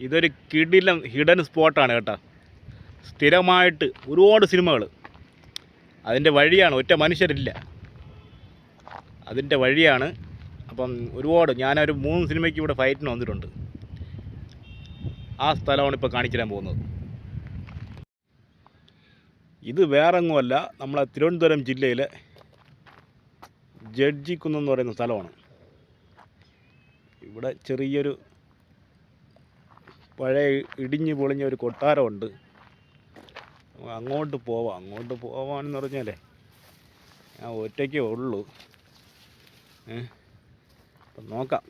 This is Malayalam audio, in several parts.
ഇതൊരു കിടിലം ഹിഡൻ സ്പോട്ടാണ് കേട്ടോ. സ്ഥിരമായിട്ട് ഒരുപാട് സിനിമകൾ. അതിന്റെ വഴിയാണ് ഒറ്റ മനുഷ്യരില്ല. അതിന്റെ വഴിയാണ് അപ്പം ഒരുപാട് ഞാനൊരു മൂന്ന് സിനിമയ്ക്ക് ഇവിടെ ഫൈറ്റിന് വന്നിട്ടുണ്ട്. ആ സ്ഥലമാണ് ഇപ്പോൾ കാണിച്ചു തരാൻ പോകുന്നത്. ഇത് വേറെങ്ങുമല്ല നമ്മളെ തിരുവനന്തപുരം ജില്ലയിലെ ജഡ്ജിക്കുന്നെന്ന് പറയുന്ന സ്ഥലമാണ്. ഇവിടെ ചെറിയൊരു പഴയ ഇടിഞ്ഞു പൊളിഞ്ഞ ഒരു കൊട്ടാരമുണ്ട്. അങ്ങോട്ട് പോവാം. അങ്ങോട്ട് പോവാമെന്ന് പറഞ്ഞാലേ ഞാൻ ഒറ്റയ്ക്കേ ഉള്ളൂ. അപ്പം നോക്കാം.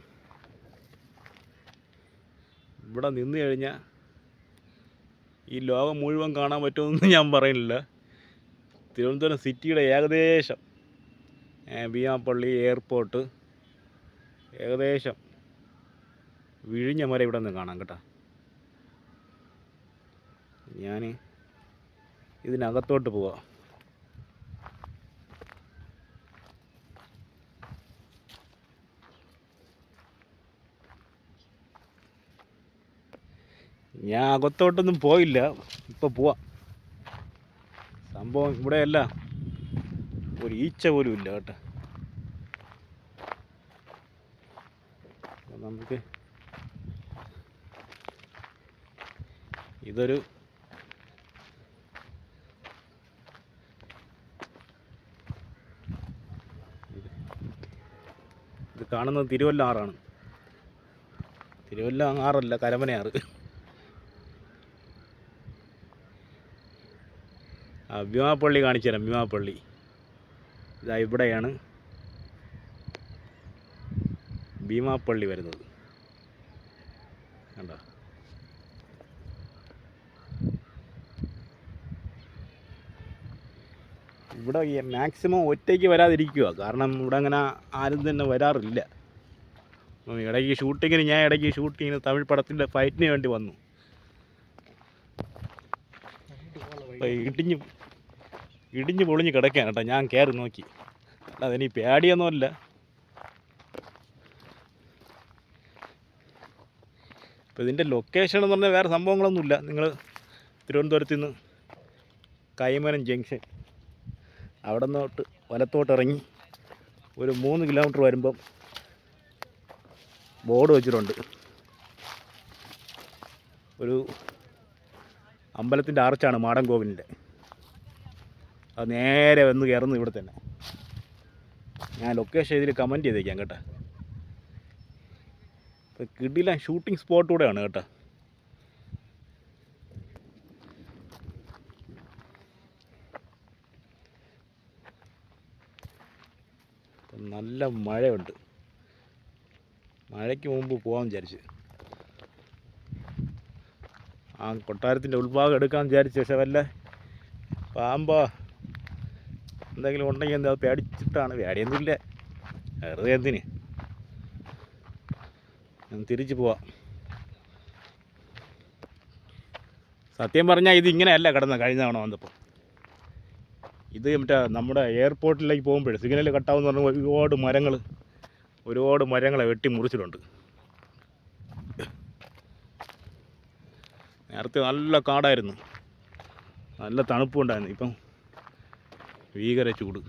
ഇവിടെ നിന്ന് കഴിഞ്ഞാൽ ഈ ലോകം മുഴുവൻ കാണാൻ പറ്റുമെന്ന് ഞാൻ പറയുന്നില്ല. തിരുവനന്തപുരം സിറ്റിയുടെ ഏകദേശം ബീമാപ്പള്ളി എയർപോർട്ട് ഏകദേശം വിഴിഞ്ഞ മര ഇവിടെ നിന്ന് കാണാം കേട്ടോ. ഞാൻ ഇതിനകത്തോട്ട് പോവാം. ഞാൻ അകത്തോട്ടൊന്നും പോയില്ല. ഇപ്പോൾ പോവാം. സംഭവം ഇവിടെയല്ല. ഒരു ഈച്ച പോലും ഇല്ല കേട്ടോ. നമുക്ക് ഇതൊരു കാണുന്നത് തിരുവല്ല ആറാണ്. തിരുവല്ല ആറല്ല കരമനയാറ്. ആ ഭീമാപ്പള്ളി കാണിച്ചു തരാം ഭീമാപ്പള്ളി ഇതാ ഇവിടെയാണ് ഭീമാപ്പള്ളി വരുന്നത്. കണ്ടോ? ഇവിടെ മാക്സിമം ഒറ്റയ്ക്ക് വരാതിരിക്കുക കാരണം ഇവിടെ അങ്ങനെ ആരും തന്നെ വരാറില്ല. ഇടയ്ക്ക് ഷൂട്ടിങ്ങിന് ഞാൻ ഇടയ്ക്ക് ഷൂട്ടിങ്ങിന് തമിഴ് പടത്തിന്റെ ഫൈറ്റിന് വേണ്ടി വന്നു. ഇടിഞ്ഞു ഇടിഞ്ഞ് പൊളിഞ്ഞ് കിടക്കുകയാണ് കേട്ടോ ഞാൻ കയറി നോക്കി. അല്ല അതിനീ പേടിയൊന്നുമല്ല അപ്പോൾ ഇതിന്റെ ലൊക്കേഷൻ എന്ന് പറഞ്ഞാൽ വേറെ സംഭവങ്ങളൊന്നുമില്ല. നിങ്ങൾ തിരുവനന്തപുരത്ത് നിന്ന് കൈമനം ജംഗ്ഷൻ അവിടെ നിന്നോട്ട് വലത്തോട്ട് ഇറങ്ങി ഒരു മൂന്ന് കിലോമീറ്റർ വരുമ്പം ബോർഡ് വെച്ചിട്ടുണ്ട്. ഒരു അമ്പലത്തിന്റെ ആർച്ചാണ് മാടൻകോവിലിന്റെ. അത് നേരെ വന്ന് കയറുന്നു ഇവിടെ തന്നെ. ഞാൻ ലൊക്കേഷൻ ഇതിൽ കമന്റ് ചെയ്തേക്കാം കേട്ടോ. ഇപ്പോൾ കിടില ഷൂട്ടിംഗ് സ്പോട്ട് കൂടെയാണ് കേട്ടോ. നല്ല മഴയുണ്ട്. മഴയ്ക്ക് മുമ്പ് പോകാൻ വിചാരിച്ച്. ആ കൊട്ടാരത്തിന്റെ ഉൾഭാഗം എടുക്കാൻ വിചാരിച്ചു പക്ഷെ വല്ല പാമ്പോ എന്തെങ്കിലും ഉണ്ടെങ്കിൽ എന്താ പേടിച്ചിട്ടാണ് പേടിയൊന്നുമില്ല. വെറുതെ എന്തിന്? തിരിച്ചു പോവാം. സത്യം പറഞ്ഞാൽ ഇത് ഇങ്ങനെയല്ല കിടന്ന കഴിഞ്ഞ തവണ വന്നപ്പോൾ. ഇത് മറ്റേ നമ്മുടെ എയർപോർട്ടിലേക്ക് പോകുമ്പോൾ സിഗ്നൽ കട്ടാവെന്ന് പറഞ്ഞാൽ ഒരുപാട് മരങ്ങൾ ഒരുപാട് മരങ്ങളെ വെട്ടി മുറിച്ചിട്ടുണ്ട്. നേരത്തെ നല്ല കാടായിരുന്നു. നല്ല തണുപ്പുണ്ടായിരുന്നു. ഇപ്പം ഭീകര ചൂട്.